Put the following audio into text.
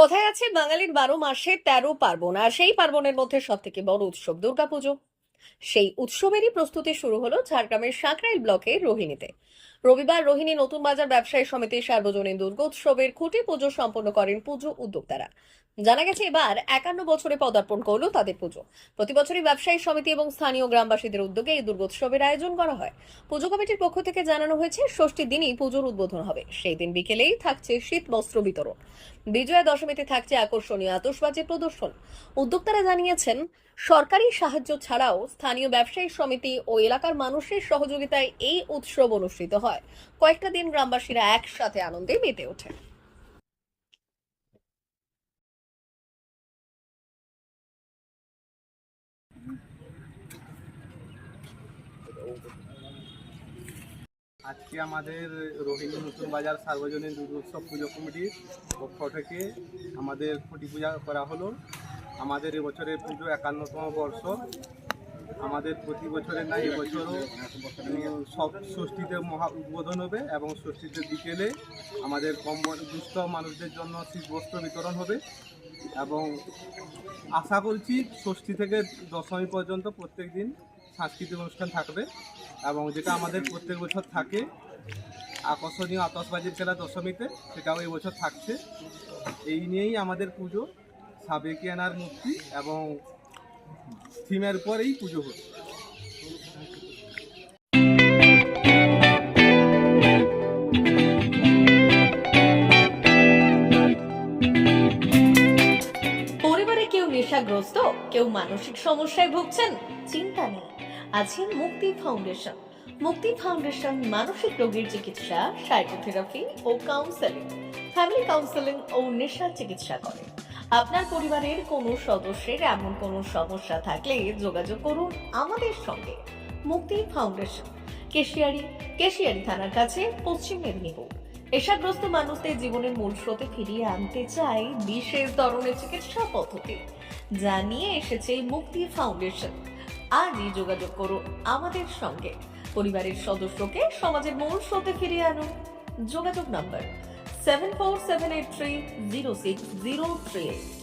কথায় আছে বাঙালির বারো মাসে তেরো পার্বণ? আর সেই পার্বণের মধ্যে সব থেকে বড় উৎসব দুর্গাপুজো। সেই উৎসবেরই প্রস্তুতি শুরু হলো ঝাড়গ্রামের সাঁকরাইল ব্লকের রোহিণীতে। রবিবার রোহিণী নতুন বাজার ব্যবসায়ী সমিতির সার্বজনীন দুর্গোৎসবের খুঁটি পুজো সম্পন্ন করেন পুজো উদ্যোক্তারা। জানা গেছে এবার একান্ন বছরে পদার্পণ করল তাদের পুজো। প্রতি বছরই ব্যবসায়ী সমিতি এবং স্থানীয় গ্রামবাসীদের উদ্যোগে এই দুর্গোৎসবের আয়োজন করা হয়। পুজো কমিটির পক্ষ থেকে জানানো হয়েছে, ষষ্ঠী দিনই পুজোর উদ্বোধন হবে। সেই দিন বিকেলেই থাকছে শীত বস্ত্র বিতরণ। বিজয়া দশমীতে থাকছে আকর্ষণীয় আতশবাজি প্রদর্শন। উদ্যোক্তারা জানিয়েছেন, সরকারি সাহায্য ছাড়াও স্থানীয় ব্যবসায়ী সমিতি ও এলাকার মানুষের সহযোগিতায় এই উৎসব অনুষ্ঠিত হয়। কয়েকটা দিন গ্রামবাসীরা একসাথে আনন্দে মেতে ওঠে। আজকে আমাদের রোহিণী নতুন বাজার সার্বজনীন দুর্গোৎসব পুজো কমিটির পক্ষ থেকে আমাদের খুঁটি পূজা করা হলো। আমাদের এবছরের পুজো একান্নতম বর্ষ। আমাদের প্রতি বছরের না এবছরও সব ষষ্ঠীতে মহা উদ্বোধন হবে এবং ষষ্ঠীতে বিকেলে আমাদের কম দুস্থ মানুষদের জন্য শীত বস্ত্র বিতরণ হবে। এবং আশা করছি ষষ্ঠী থেকে দশমী পর্যন্ত প্রত্যেক দিন সাংস্কৃতিক অনুষ্ঠান থাকবে এবং যেটা আমাদের প্রত্যেক বছর থাকে, আকর্ষণীয় আতশবাজির খেলা দশমীতে, সেটাও এই বছর থাকছে। এই নিয়েই আমাদের পুজো সাবেকিয়ানার মুক্তি এবং থিমের পরেই পুজো হচ্ছে। কেউ নেশাগ্রস্ত কেউ মানসিক সমস্যায় ভুগছেন, চিন্তা নেই। আছে মুক্তি ফাউন্ডেশন। মুক্তি ফাউন্ডেশন মানসিক রোগীর চিকিৎসা, সাইকোথেরাপি ও কাউন্সেলিং। ফ্যামিলি কাউন্সেলিং ও নেশা চিকিৎসা করে। আপনার পরিবারের কোনো সদস্যের এমন কোনো সমস্যা থাকলে যোগাযোগ করুন আমাদের সঙ্গে। মুক্তি ফাউন্ডেশন, কেশিয়ারি কেশিয়ারি থানার কাছে, পশ্চিম মেদিনীপুর। নেশাগ্রস্ত মানুষদের জীবনের মূল স্রোতে ফিরিয়ে আনতে চাই বিশেষ ধরনের চিকিৎসা পদ্ধতি। যা নিয়ে এসেছে মুক্তি ফাউন্ডেশন। আজই যোগাযোগ করো আমাদের সঙ্গে। পরিবারের সদস্যকে সমাজের মূল স্রোতে ফিরিয়ে আনো। যোগাযোগ number seven four seven eight three zero six zero three eight